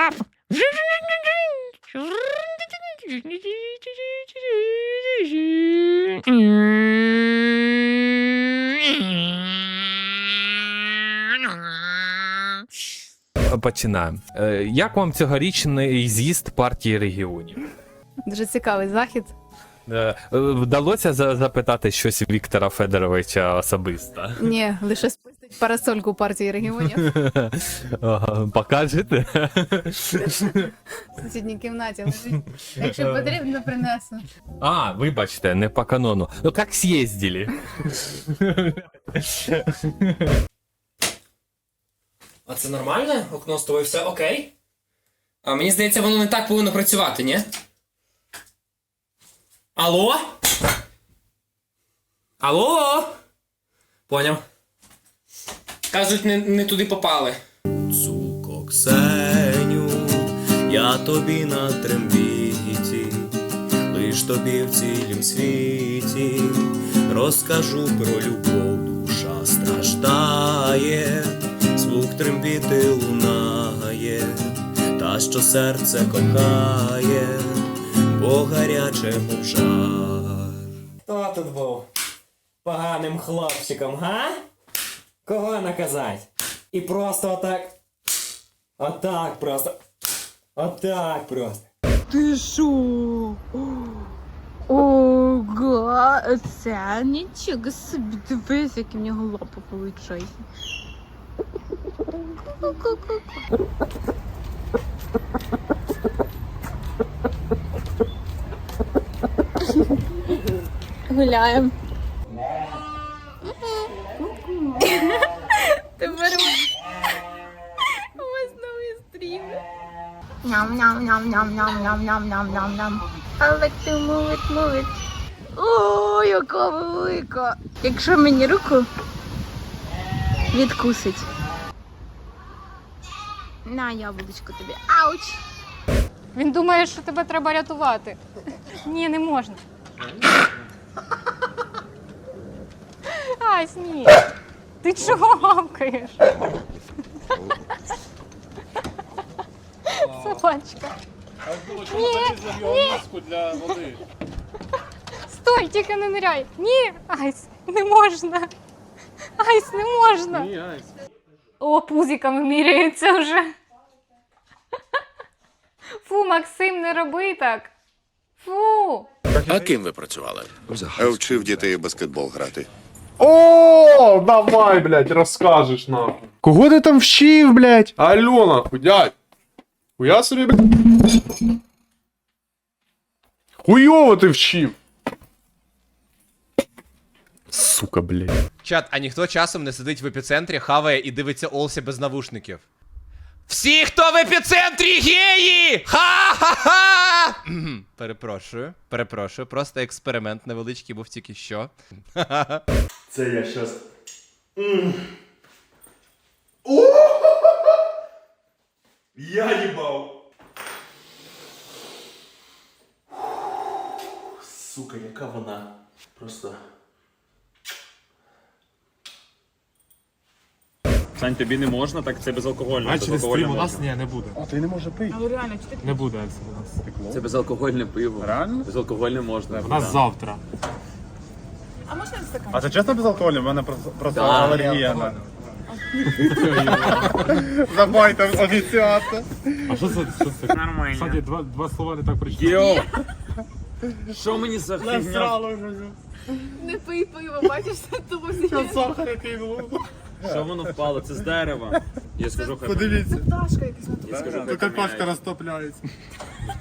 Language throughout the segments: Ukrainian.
Підстоп! Починаємо. Е, Як вам цьогорічний з'їзд партії регіонів? Дуже цікавий захід. Е, е, Вдалося запитати щось Віктора Федоровича особисто? Ні, лише спустить парасольку партії регіонів Ага, Покажете? в сусідній кімнаті. лежить. Якщо потрібно, принесу. А, вибачте, не по канону. Ну як з'їздили? А це нормально? Окно з тобою все окей? А мені здається, воно не так повинно працювати, ні? Алло? Алло? Поняв. Кажуть, не, не туди попали. Цуко Ксеню, я тобі на трембіті, лиш тобі в цілім світі розкажу про любов, душа страждає, звук трембіти лунає, та що серце кохає, бо гаряче мов жар. Хто тут був? Поганим хлопчиком, га? Кого наказать? І просто отак. Отак просто. Отак просто. Ти що? Ого, це нічого собі дивись, які в нього лапи величезні. Гуляємо. Тепер у вас новий стрім. Ням ням ням ням ням ням ням ням ням ням. I like to move it, move it. О, яка велика. Якщо мені руку відкусить. На яблучко тобі. Ауч! Він думає, що тебе треба рятувати. Ні, не можна. Ась, ні. Ти чого гавкаєш? Собачка. Ні, ні. Стой, тільки не ниряй. Ні, Айс, не можна. Айс, не можна. Ні, Айс. О, пузиками міряються вже. Фу, Максим, не роби так. Фу. А ким ви працювали? Вчив дітей баскетбол грати. О, давай, блядь, розкажеш нам. Кого ти там вчив, блядь? Альона, худять. Хуя собі, блядь. Хуйово ти вчив. Сука, блядь. Чат, а ніхто часом не сидить в епіцентрі, хаває і дивиться Олсі без навушників. Всі, хто в епіцентрі геї! Ха-ха-ха! Перепрошую, перепрошую, просто експеримент невеличкий був тільки що. Це я щас. Я їбав. Сука, яка вона. Просто. Сань, тобі не можна, так це безалкогольне. Безалкогольне можна. ні, не буде. А ти не може пити. Але реально, чи ти не буде у нас. Це безалкогольне пиво. Реально? Безалкогольне можна. У нас завтра. А це чесно безалкогольне? У мене просто, просто Да. алергія на. Забайте офіціанта. А що це? Що це? Нормально. Кстати, два, два слова не так прийшли. Йо! Що мені за фігня? Не пий пиво, бачиш, це тузі. Що воно впало? Це з дерева. Я скажу, хай Подивіться. Пташка якась. Я скажу, хай Тут картошка поміняють. розтопляється.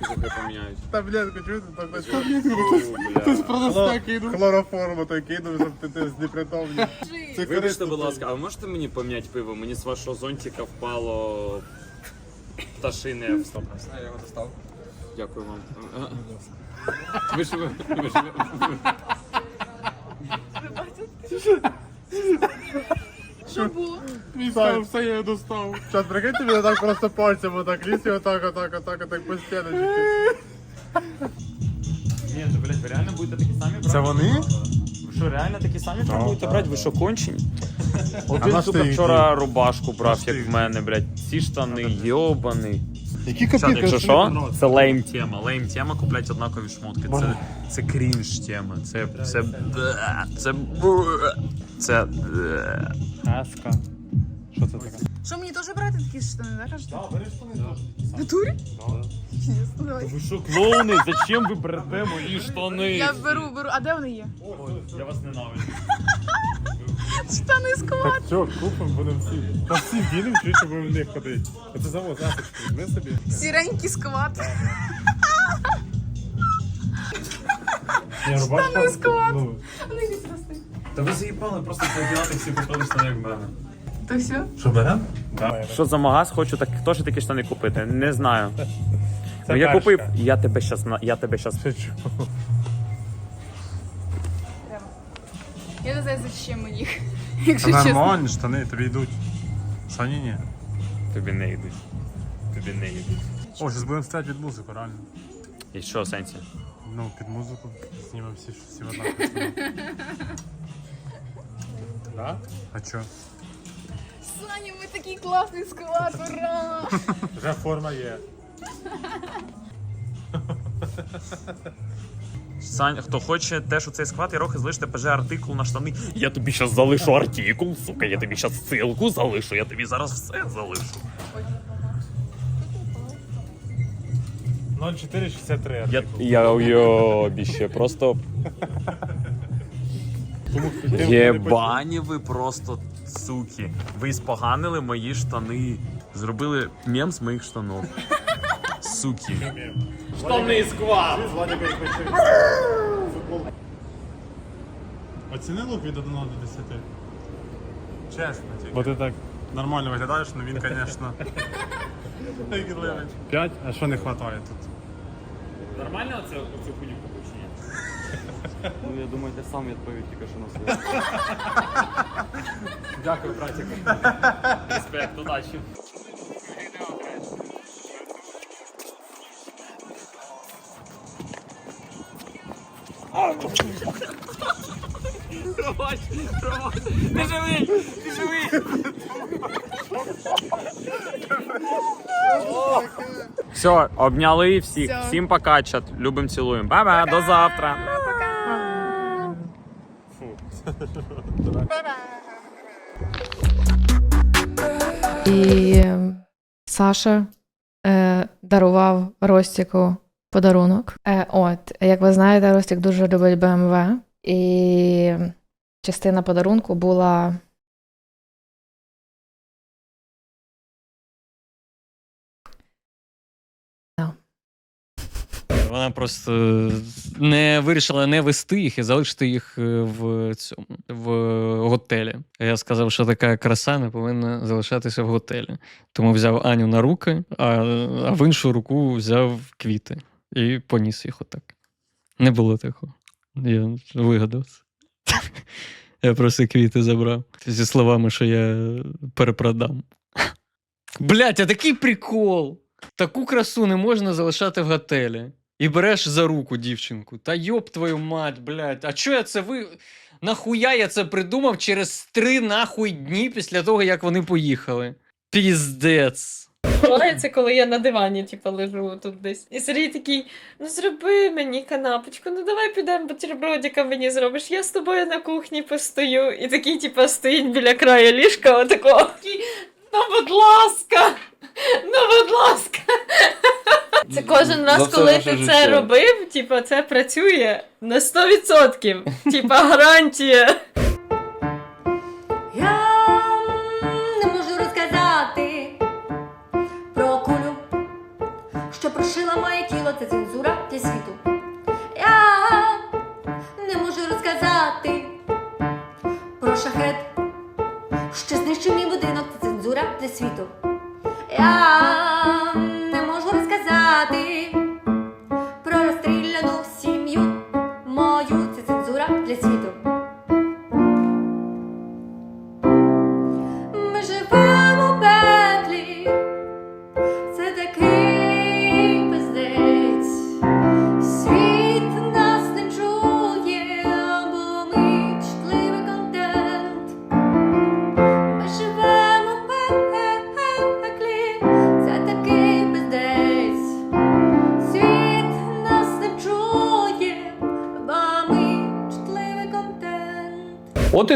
Скажу, хай поміняють. Таблетку чуєте? Так наче. Фу, бля. Хлороформу той кинув, щоб ти ти знепритомнів. Це Вибачте, корисно. будь ласка, а ви можете мені поміняти пиво? Мені з вашого зонтика впало пташине. Стоп. Я його достав. Дякую вам. Ви ж ви. ви ж ви- Що було? Він сказав, все я достав. Зараз прикиньте, він так просто пальцем отак ліз і отак, отак, отак, отак по стіночці. Ні, то, блядь, ви реально будете такі самі брати? Це вони? Ви що, реально такі самі будете брати? Ви що, кончені? А сука, ти вчора рубашку брав, як в мене, блядь. Ці штани, йобаний. Які Чат, копійки? якщо що, це лейм тема. Лейм тема куплять однакові шмотки. Це, це крінж тема. Це. Це. Це. бе, Це. бе. Аска. Що це таке? Що мені теж брати такі штани, да, кажете? А, бери штани теж. В натурі? Да. Давай. Ви що, клоуни? Зачем ви берете мої штани? Я беру, беру. А де вони є? Я вас ненавиджу. Штани з Так все, купимо, будемо всі. Та всі вдінемо, чуєш, щоб в них ходити. Оце завод, асочки, ми собі. Сіренькі рубашка. з комат. Ну, Вони. Та ви заїбали просто поділяти всі купили штани, як в мене. То все? Що, берем? Да. Що за магаз, хочу так, теж такі штани купити. Не знаю. Це Ну, я першка. купив, я тебе щас, на- я тебе щас? Я не знаю, зачем мені їх. Якщо чесно. Нормальні штани, тобі йдуть. Сані ні. Тобі не йдуть. Тобі не йдуть. О, зараз будемо стояти від музику, реально. І що, сенсі? Ну, під музику знімемо всі, всі однакові штани. Да? А чо? Саня, ми такий класний склад, ура! Вже форма є. Сань, хто хоче теж у цей склад, я рохи залиште ПЖ артикул на штани. Я тобі щас залишу артикул, сука, я тобі щас ссылку залишу, я тобі зараз все залишу. 0463 Я, я уйобі ще просто. Єбані ви просто суки. Ви споганили мої штани. Зробили мем з моїх штанов. Суки. Штани сквад! Оціни лук від 1 до 10. Чесно, тільки. Бо ти так нормально виглядаєш, але він, звісно. 5, а що не вистачає тут? Нормально оце, оцю хуйню Ну, я думаю, ти сам відповів тільки що на своє. Дякую, братик. Респект, удачі. Все, обняли всіх. Всім пока, чат. Любим, цілуємо. Ба-ба, до завтра. І Саша е, дарував Ростіку подарунок. Е, от, як ви знаєте, Ростік дуже любить BMW. І частина подарунку була Вона просто не вирішила не вести їх і залишити їх е, в цьому в готелі. Я сказав, що така краса не повинна залишатися в готелі. Тому взяв Аню на руки, а, а в іншу руку взяв квіти і поніс їх отак. Не було такого. Я вигадав. Я просто квіти забрав. Зі словами, що я перепродам. Блять, а такий прикол! Таку красу не можна залишати в готелі. І береш за руку дівчинку. Та йоб твою мать, блядь. А чо я це ви. Нахуя я це придумав через три нахуй дні після того, як вони поїхали? Піздець. Це коли я на дивані, типу, лежу тут десь. І Сергій такий: ну зроби мені канапочку, ну давай підемо бутербродика мені зробиш. Я з тобою на кухні постою. І такий, типу, стоїть біля краю ліжка. Такий, Ну, будь ласка! Ну, будь ласка. Це кожен раз, коли ти це робив, типу, це працює на 100%. Типа гарантія. Я не можу розказати про кулю, що прошила моє тіло, це цензура для світу. Я не можу розказати про шахет, що знищив мій будинок, це цензура для світу. Я розказати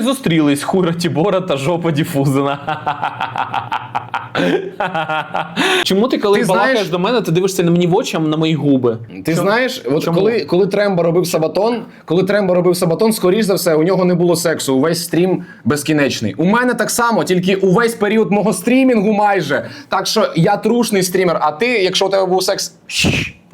зустрілись хура Тібора та жопа Діфузена. Чому ти, коли Ти балакаєш знаєш- до мене, ти дивишся на мені в очі, а на мої губи? Ти знаєш, от Чому? коли, коли Трембо робив Сабатон, коли Трембо робив Сабатон, скоріш за все, у нього не було сексу. Увесь стрім безкінечний. У мене так само, тільки увесь період мого стрімінгу майже. Так що я трушний стрімер, а ти, якщо у тебе був секс,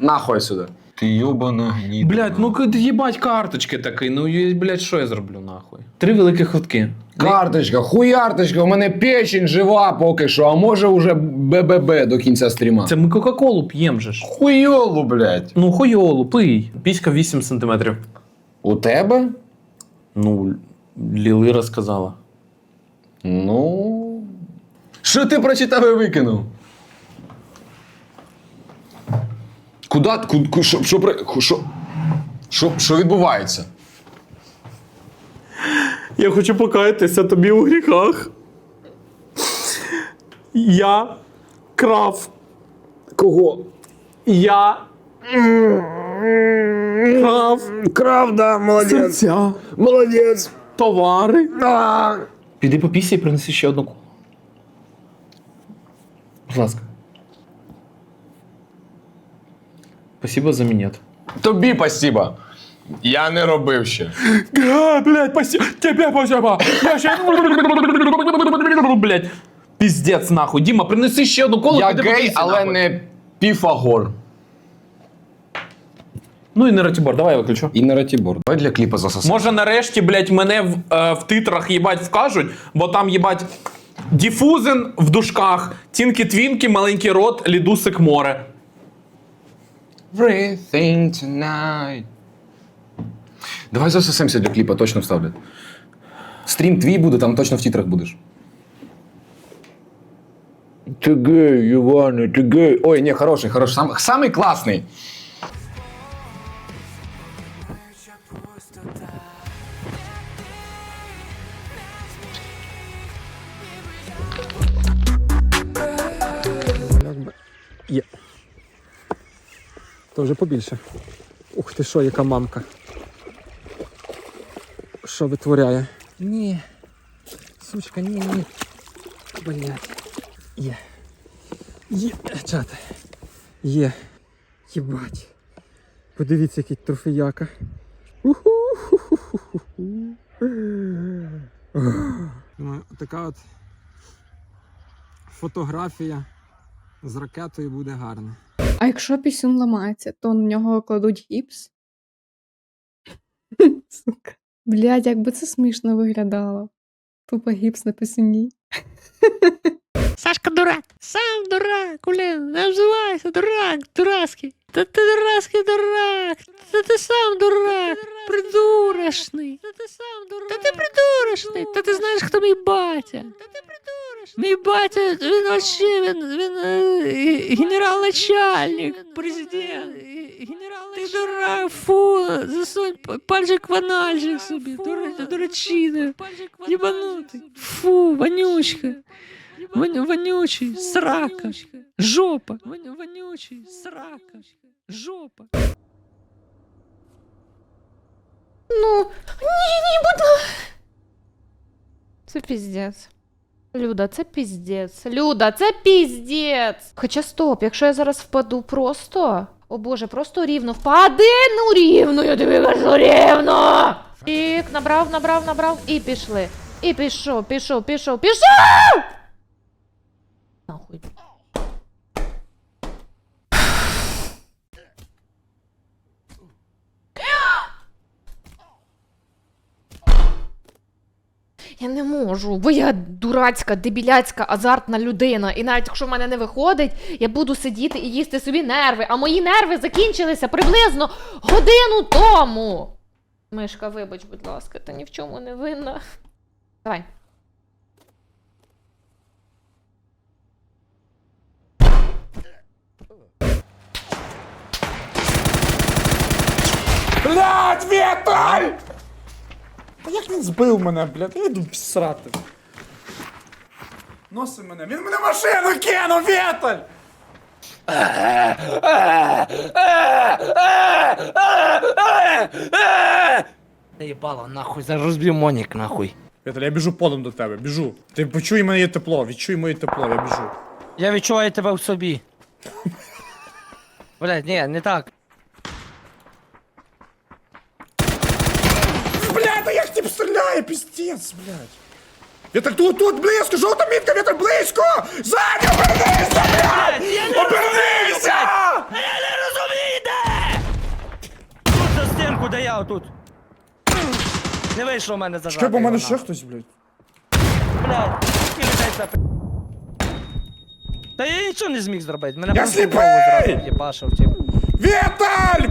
нахуй сюди. Ти йобана гніда. Блять, ну їбать карточки такий. Ну і, блять, що я зроблю нахуй? Три великі хватки. Карточка, хуярточка, у мене печень жива поки що, а може уже БББ до кінця стріма. Це ми Кока-Колу п'єм же ж. хуйолу, блядь. Ну, хуйолу, пий. Піська 8 сантиметрів. У тебе? Ну, Ліли розказала. Ну. Що ти прочитав і викинув? Куда? ку- Що, що, що, що, що відбувається? Я хочу покаятися тобі у гріхах. Я крав. Кого? Я. Крав. Крав, да, молодець. Серця. Молодець. Товари. Піди по пісі і принеси ще одну. Будь ласка. Спасибо за минет. Тобі спасибо. Я не робив ще. А, блядь, спасибо. Тебе спасибо. Я ще... Блядь. Піздець нахуй. Діма, принеси ще одну колу. Я гей, але нахуй. не піфагор. Ну і не Ратібор, давай я виключу. І не ратібор. Давай для кліпа засосати. Може нарешті, блядь, мене в, е, в титрах їбать вкажуть, бо там їбать Діфузен в дужках, Тінки-твінки, маленький рот, лідусик море. Everything tonight. Давай засосемся для кліпа, точно вставлять. Стрім твій буде, там точно в титрах будеш. Ти гей, Іване, ти гей. Ой, ні, хороший, хороший. Сам, самий класний. То вже побільше. Ух ти що, яка мамка. Що витворяє? Ні. Сучка, ні, ні. Блять. Є. Є. Чати. Є. Єбать. Подивіться, який трофеяка. Уху-ху-ху-ху-ху. Думаю, така от фотографія з ракетою буде гарна. А якщо пісюн ламається, то на нього кладуть гіпс? Сука. Блядь, як би це смішно виглядало. Тупо гіпс на пісюні. Сашка дурак, сам дурак, блин, не обзывайся, дурак, дурацкий. Да ты дурацкий дурак, да ты сам дурак, придурочный. Да ты сам дурак. Да ты придурочный, да ти знаєш, хто мій батя. Да ти придурочний. Мій батя, він вообще, він, він е, генерал-начальник, президент. Генерал ти дурак, фу, засунь п- пальчик в анальчик собі, дура- дурачина, єбанутий. Фу, вонючка. Вон, вонючий, срака, жопа. Вон, вонючий, срака, жопа. Ну, ні, ні, будь ласка. Це піздець. Люда, це піздець. Люда, це піздець. Хоча стоп, якщо я зараз впаду просто. О боже, просто рівно впади, ну рівно, я тобі кажу рівно. Тік, набрав, набрав, набрав і пішли. І пішов, пішов, пішов, пішов! Нахуй. Я не можу, бо я дурацька, дебіляцька, азартна людина. І навіть якщо в мене не виходить, я буду сидіти і їсти собі нерви. А мої нерви закінчилися приблизно годину тому. Мишка, вибач, будь ласка, ти ні в чому не винна. Давай. Блять, Віталь! Та як він збив мене, блядь? Я йду срати. Носи мене. Він мене в машину кинув, Віталь! Наїбало, нахуй, зараз розб'ю Монік, нахуй. Віталь, я біжу подом до тебе, біжу. Ти почуй моє тепло, відчуй моє тепло, я біжу. Я відчуваю тебе в собі. Блядь, ні, не так. Блядь, да як тип стріляє, піздець, блядь. Віталь, тут, тут, близько, жовта мітка, Віталь, близько! Ззаді, обернися, блядь! Обернися! Я не розумію, де! Тут за стінку, де я отут. Не вийшло в мене зажати. Чекай, бо в мене його, ще хтось, блядь. Блядь, скільки людей це пи- Та я нічого не зміг зробити. Мене Я просто сліпий! голову зразу в'єбашив, тип. Віталь!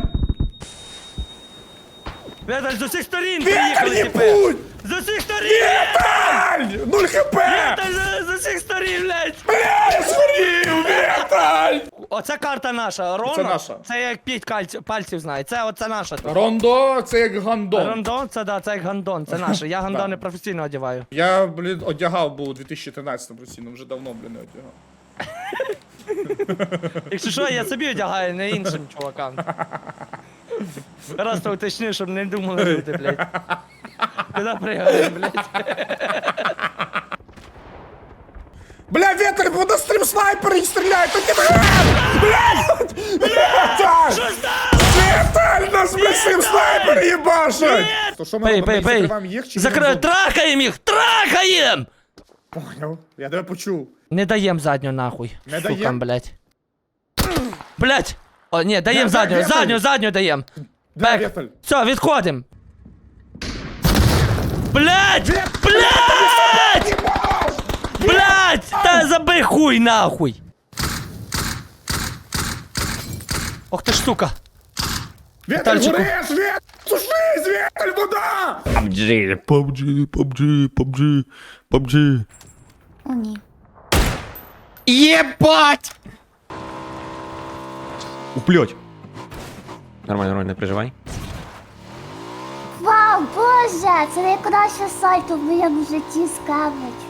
Віталь, з усіх сторін Віталь, приїхали, типи! їбуть! З усіх сторін! Віталь! Нуль хп! Віталь, з- з усіх сторін, блядь! Бля, я згорів, Віталь! Оце карта наша. Роно, Це наша. Це як п'ять кальців, пальців знає. Це оце наша. Рондо, це як гандон. Рондон, це да, це як гандон, це наше. Я гандони професійно одягаю. Я, блін, одягав був у 2013 році, ну вже давно, блін, не одягав. Якщо що, я собі одягаю, не іншим чувакам. Раз то уточню, щоб не думали люди, блядь. Куди пригаємо, блядь? Бля, Віталь, вода стрім снайпер то ти Блядь! Що стало? Віталь, нас, блядь, стрім снайпер їбашать! То ми Пей, пей, пей. їх чи Закрив, їдемо? їх, трахаєм! Поняв, я тебе почув. Не даєм задню нахуй. Не Сукам, даєм? блядь. Блядь! О, ні, даєм Да, задню, задню, задню даєм. Де Бек. Віталь? Все, відходим. Блядь! Блядь! Блядь! Та забий хуй нахуй! Ох ти ж сука! Віталь, Вітальчику. гориш, Віталь! Сушись, Віталь, вода! PUBG, PUBG, PUBG, PUBG, PUBG. О, ні. Єбать! Уплють. Нормально, нормально, не переживай. Вау, боже! Це найкраще сайту в моєму житті скавлять.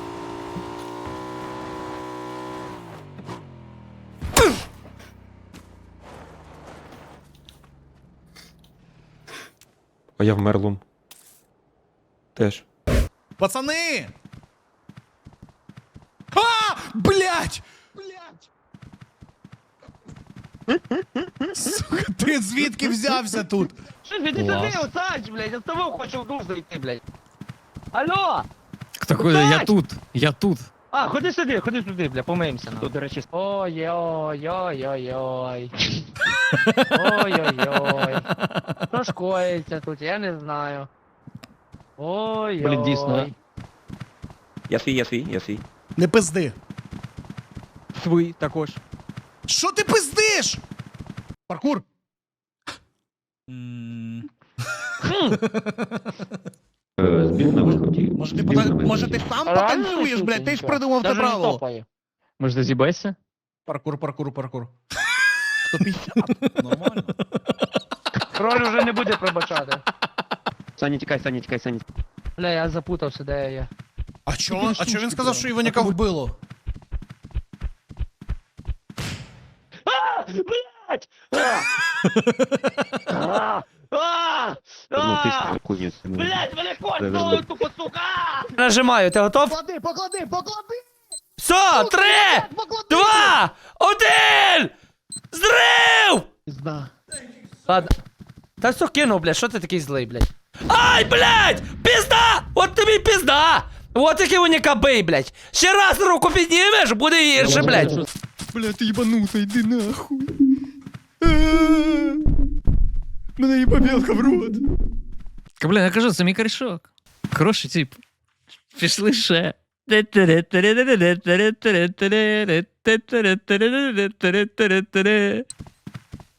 А я вмер лум. Теж. Пацани! А! Блять! Блять! Сука, ти звідки взявся тут? Що ти сюди, Осадь, блядь, я з тобою хочу в душ зайти, блядь. Алло! Так, я тут, я тут. А, ходи сюди, ходи сюди, бля, помиємося. Тут, до речі, ой-ой-ой-ой-ой. Ой-ой-ой. Що ж коїться тут, я не знаю. Ой-ой. Блін, дійсно. Я свій, я свій, я свій. Не пизди. Свій також. Що ти пиздиш? Паркур. Може ти, пота- може ти сам потанцюєш, блядь, ти ж придумав це правило. Може, ти? Паркур, паркур, паркур. 150. Нормально. Роль вже не буде пробачати. Саня, тікай, Саня, тікай, Саня. Бля, я запутався, де я є. А чо? А чо він сказав, що Іваняка вбило? А! Блядь! А! А! А! Блядь, мене кольнули, тупо, сука! Нажимаю, ти готов? Поклади, поклади, поклади! Все, три, два, один! Зрив! Ладно. Та все кинув, блядь, що ти такий злий, блядь? Ай, блядь! Пізда! От тобі пізда! От який вони каби, блядь! Ще раз руку піднімеш, буде гірше, блядь! Бля, ти їбанута, йди нахуй. Мене їба білка в рот. Блін, я кажу, це мій корішок. Хороший тип. Пішли ще.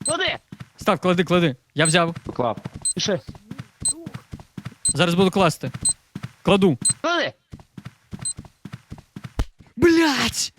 Куди? Став, клади, клади. Я взяв. Поклав. Пішли. Зараз буду класти. Кладу. Куди? Блять!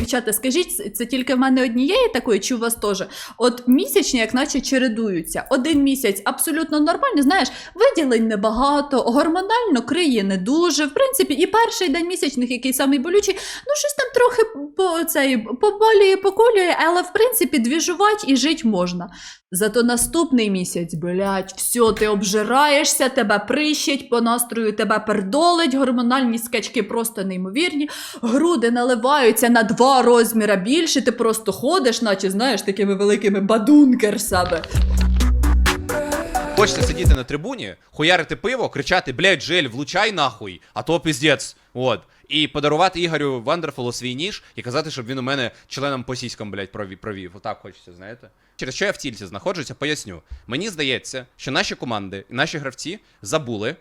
Дівчата, скажіть, це тільки в мене однієї такої, чи у вас теж? От місячні, як наче чередуються. Один місяць абсолютно нормально, знаєш, виділень небагато, гормонально криє не дуже. В принципі, і перший день місячних, який самий болючий, ну щось там трохи по цей поболює, поколює, але в принципі двіжувати і жити можна. Зато наступний місяць, блядь, все, ти обжираєшся, тебе прищить, по настрою тебе пердолить, гормональні скачки просто неймовірні, груди наливаються на два розміри більше, ти просто ходиш, наче знаєш, такими великими бадункерсами. Хочеться сидіти на трибуні, хуярити пиво, кричати, блядь, Жель, влучай нахуй, а то піздець. От. І подарувати Ігорю Вандерфулу свій ніж і казати, щоб він у мене членом по сіськам, блядь, провів. Отак хочеться, знаєте. Через що я в тільці знаходжуся, поясню. Мені здається, що наші команди наші гравці забули,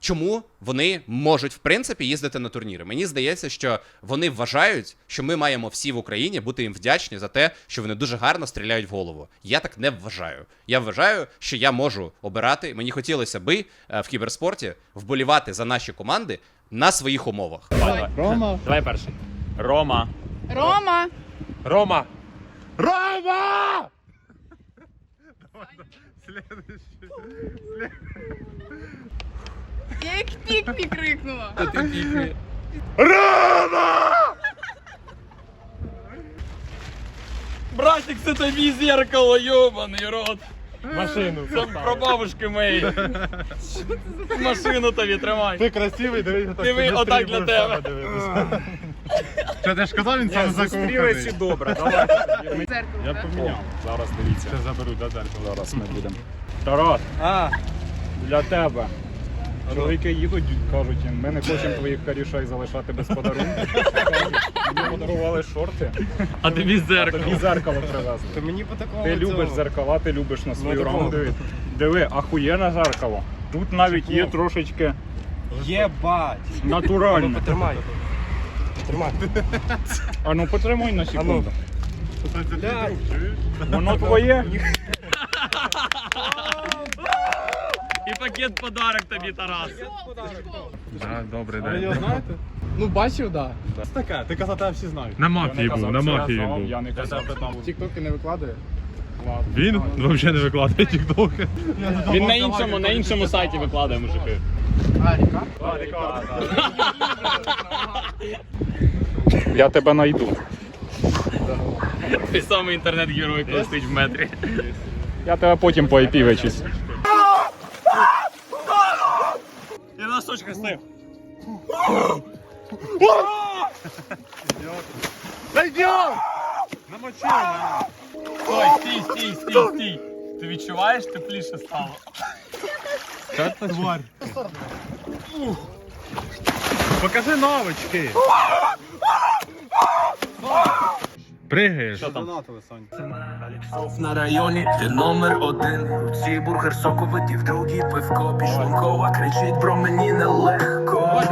чому вони можуть в принципі їздити на турніри. Мені здається, що вони вважають, що ми маємо всі в Україні бути їм вдячні за те, що вони дуже гарно стріляють в голову. Я так не вважаю. Я вважаю, що я можу обирати. Мені хотілося би е, в кіберспорті вболівати за наші команди на своїх умовах. Рома. Давай перший. Рома. Рома! Рома. Рома! Я як пік-пік крикнула. Братик, це тобі зеркало, йобаний рот. Машину. Це про бабушки мої. Машину тобі тримай. Ти красивий, дивись, отак. Диви, отак для тебе. Що ти ж казав, він сам закоханий. добре, давай. Я поміняв. Зараз дивіться. Це заберу, до далі. Зараз ми будемо. Тарас, А, для тебе. Чоловіки їдуть, кажуть, ми не хочемо твоїх карішей залишати без подарунків. Кажуть, Мені подарували шорти, а тобі а зеркало. тобі зеркало привезли. То мені по такому Ти любиш зеркала, ти любиш на свою Ну, такого. раму. Диви, ахуєнне зеркало. Тут навіть є трошечки Єбать. натуральне. Потримай. Потримай. А ну потримай на секунду. Воно твоє? І пакет подарок тобі, Тарас. Добрий день. Ну, бачив, да. Це таке, ти казав, тебе всі знають. На мафії був, на мафії він був. Я не казав, там. Тіктоки не викладає? Він взагалі не викладає тіктоки. Він на іншому, на іншому сайті викладає мужики. Я тебе найду. Ти самий інтернет-герой, коли стоїть в метрі. Я тебе потім по IP вичислю. Я на сочках стив. Стой, стій, стій, стій, стій. Ти відчуваєш, тепліше стало. Тварь. Покажи навички. Пригаєш. На районі ти номер один. Руці бургер соковитий, в другій пивко пішлункова кричить про мені нелегко.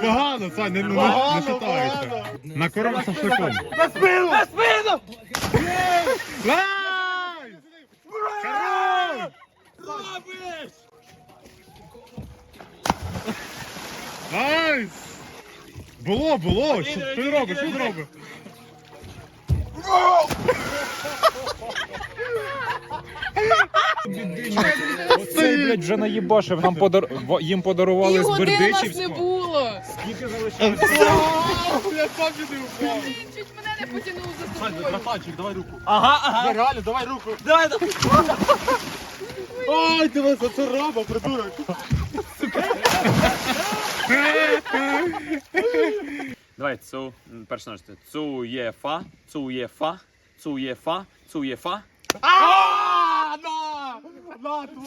Погано, Сань, не, не, не шатається. На корм шашликом. Найс! Було, було! Що ти робиш? Що ти робиш? Оцей, блядь, вже наїбашив. Нам подар... їм подарували з Бердичівського. було. Скільки залишилося? Чуть мене не потягнув за собою. Братанчик, давай руку. Ага, ага. Реально, давай руку. Давай, давай. Ой, ти вас це раба, придурок. Давай, цу, перше наш. Цу є фа, цу є фа, цу є фа, цу є фа.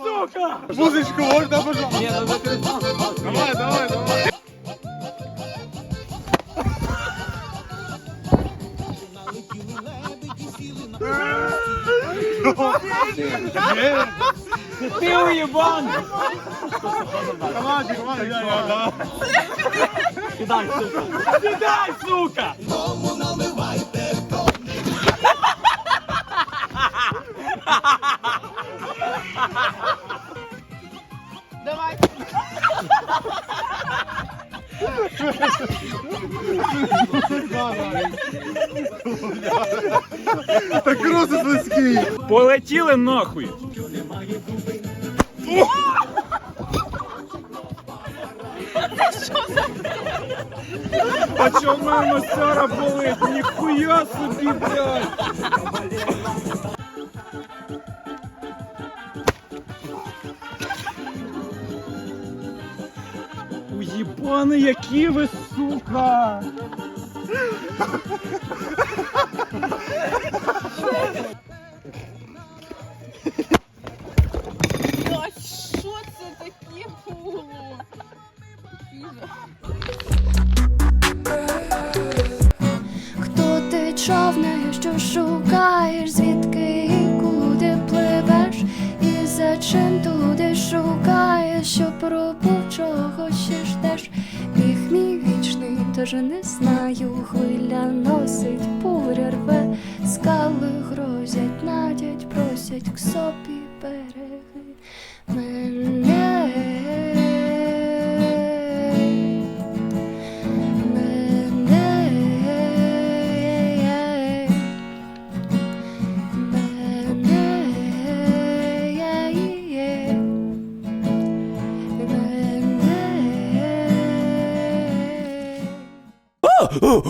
Сука! Музичку можна, пожалуйста? Давай, давай, давай. Ти уєбан! Сідай, сука! Сідай, сука! Тому наливайте Давай! Так рози близький. Полетіли нахуй! А чо в мене мастера болить? Ніхуя собі, блядь! Уєбани, які ви, сука! Туди шукаєш, що пробув чого ще ждеш, біг мій вічний, тож не знаю, хвиля носить, буря рве, скали грозять, надять, просять к собі береги. Мене, 어,